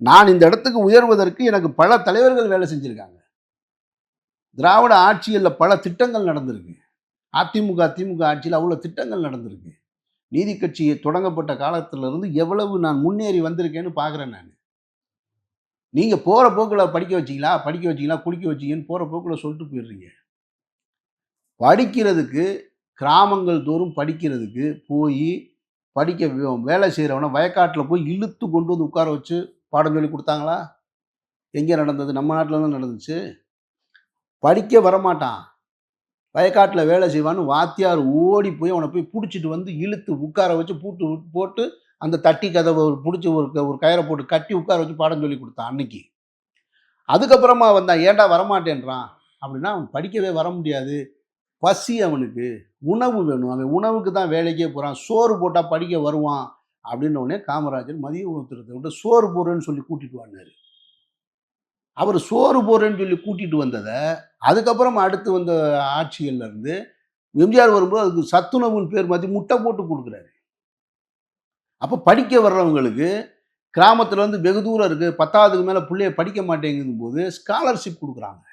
நான் இந்த இடத்துக்கு உயர்வதற்கு எனக்கு பல தலைவர்கள் வேலை செஞ்சுருக்காங்க. திராவிட ஆட்சியில் பல திட்டங்கள் நடந்திருக்கு. அதிமுக திமுக ஆட்சியில் அவ்வளோ திட்டங்கள் நடந்திருக்கு. நீதி கட்சி தொடங்கப்பட்ட காலத்திலிருந்து எவ்வளவு நான் முன்னேறி வந்திருக்கேன்னு பார்க்குறேன் நான். நீங்கள் போகிற போக்கில் படிக்க வச்சீங்களா? படிக்க வச்சீங்களா? குடிக்க வச்சிங்கன்னு போகிற போக்கில் சொல்லிட்டு போயிடுறீங்க. படிக்கிறதுக்கு கிராமங்கள் தோறும் படிக்கிறதுக்கு போய் படிக்க வேலை செய்கிறவனை வயக்காட்டில் போய் இழுத்து கொண்டு வந்து உட்கார வச்சு பாடம் சொல்லி கொடுத்தாங்களா? எங்கே நடந்தது? நம்ம நாட்டில் தான் நடந்துச்சு. படிக்க வரமாட்டான். வயக்காட்டில் வேலை செய்வான்னு வாத்தியார் ஓடி போய் அவனை போய் பிடிச்சிட்டு வந்து இழுத்து உட்கார வச்சு பூட்டு விட்டு போட்டு அந்த தட்டி கதவை பிடிச்சி ஒரு க- ஒரு கயிறை போட்டு கட்டி உட்கார வச்சு பாடம் சொல்லி கொடுத்தான் அன்னைக்கு. அதுக்கப்புறமா வந்தான். ஏன்டா வரமாட்டேன்றான்? அப்படின்னா அவன் படிக்கவே வர முடியாது. பசி அவனுக்கு. உணவு வேணும். அவன் உணவுக்கு தான் வேலைக்கே போகிறான் சோறு போட்டால் படிக்க வருவான். அப்படின்ன உடனே காமராஜர் மதிய உணவு திட்டத்தை விட்டு சோறு போடுறேன்னு சொல்லி கூட்டிட்டு வந்தார் அவர் சோறு போடுறேன்னு சொல்லி கூட்டிட்டு வந்ததை அதுக்கப்புறம் அடுத்து வந்த ஆட்சிகள்ல இருந்து எம்ஜிஆர் வரும்போது அதுக்கு சத்துணவுன்னு பேர் மாற்றி முட்டை போட்டு கொடுக்குறாரு. அப்போ படிக்க வர்றவங்களுக்கு கிராமத்துல இருந்து வெகு தூரம் இருக்கு பத்தாவதுக்கு மேலே பிள்ளைய படிக்க மாட்டேங்குது போது ஸ்காலர்ஷிப் கொடுக்குறாங்க.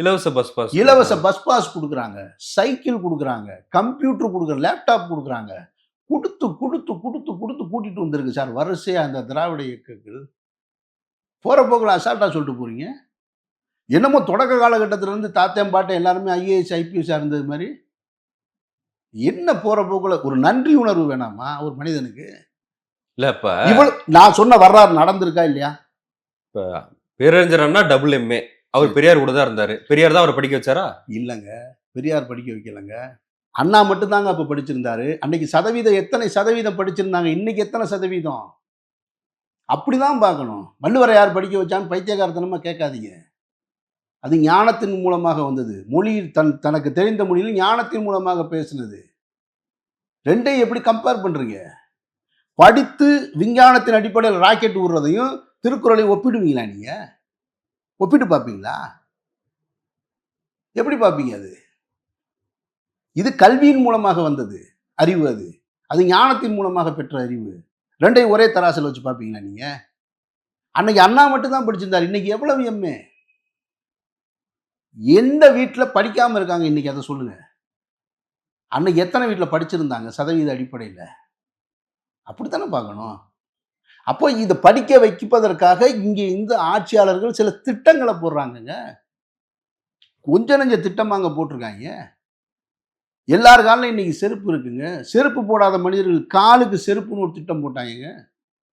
இலவச பஸ் பாஸ் இலவச பஸ் பாஸ் கொடுக்குறாங்க. சைக்கிள் கொடுக்குறாங்க. கம்ப்யூட்டர் கொடுக்குற லேப்டாப் கொடுக்குறாங்க. கொடுத்து கொடுத்து கொடுத்து கொடுத்து கூட்டிட்டு வந்திருக்கு சார். வரிசையா அந்த திராவிட இயக்கங்கள். போற போக்கில் அசால்ட்டா சொல்லிட்டு போறீங்க. என்னமோ தொடக்க காலகட்டத்துல இருந்து தாத்தேன் பாட்டேன் எல்லாருமே ஐஏஎஸ் ஐபிஎஸ் இருந்தது மாதிரி. என்ன போற போக்குல ஒரு நன்றி உணர்வு வேணாமா ஒரு மனிதனுக்கு? இல்ல இப்ப இவ்வளவு நான் சொன்ன வரலாறு நடந்திருக்கா இல்லையா? பேரறிஞர் அண்ணா டபுள் எம்ஏ அவர் பெரியார் கூட தான் இருந்தாரு. பெரியார் தான் அவர் படிக்க வச்சாரா? இல்லைங்க. பெரியார் படிக்க வைக்கலங்க. அண்ணா மட்டும்தாங்க அப்போ படிச்சிருந்தாரு. அன்னைக்கு சதவீதம் எத்தனை சதவீதம் படிச்சிருந்தாங்க? இன்னைக்கு எத்தனை சதவீதம்? அப்படிதான் பார்க்கணும். வள்ளுவரை யார் படிக்க வச்சான்னு பைத்தியகாரத்தனமாக கேட்காதீங்க. அது ஞானத்தின் மூலமாக வந்தது. மொழி தன் தனக்கு தெரிந்த மொழியில் ஞானத்தின் மூலமாக பேசினது. ரெண்டையும் எப்படி கம்பேர் பண்ணுறீங்க படித்து விஞ்ஞானத்தின் அடிப்படையில் ராக்கெட் விடுறதையும் திருக்குறளையும் ஒப்பிடுவீங்களா நீங்கள் ஒப்பிட்டு பார்ப்பீங்களா? எப்படி பார்ப்பீங்க அது? இது கல்வியின் மூலமாக வந்தது அறிவு அது. அது ஞானத்தின் மூலமாக பெற்ற அறிவு. ரெண்டையும் ஒரே தராசில் வச்சு பார்ப்பீங்களா நீங்க? அன்னைக்கு அண்ணா மட்டும்தான் படிச்சிருந்தார். இன்னைக்கு எவ்வளவு எம்ஏ எந்த வீட்டில் படிக்காம இருக்காங்க? இன்னைக்கு அதை சொல்லுங்க. அன்னைக்கு எத்தனை வீட்டில் படிச்சிருந்தாங்க? சதவீத அடிப்படையில். அப்படித்தானே பார்க்கணும். அப்போ இதை படிக்க வைப்பதற்காக இங்கே இந்த ஆட்சியாளர்கள் சில திட்டங்களை போடுறாங்கங்க. கொஞ்ச நெஞ்ச திட்டமாங்க போட்டிருக்காங்க. எல்லார் காலிலும் இன்னைக்கு செருப்பு இருக்குங்க. செருப்பு போடாத மனிதர்கள் காலுக்கு செருப்புன்னு ஒரு திட்டம் போட்டாங்க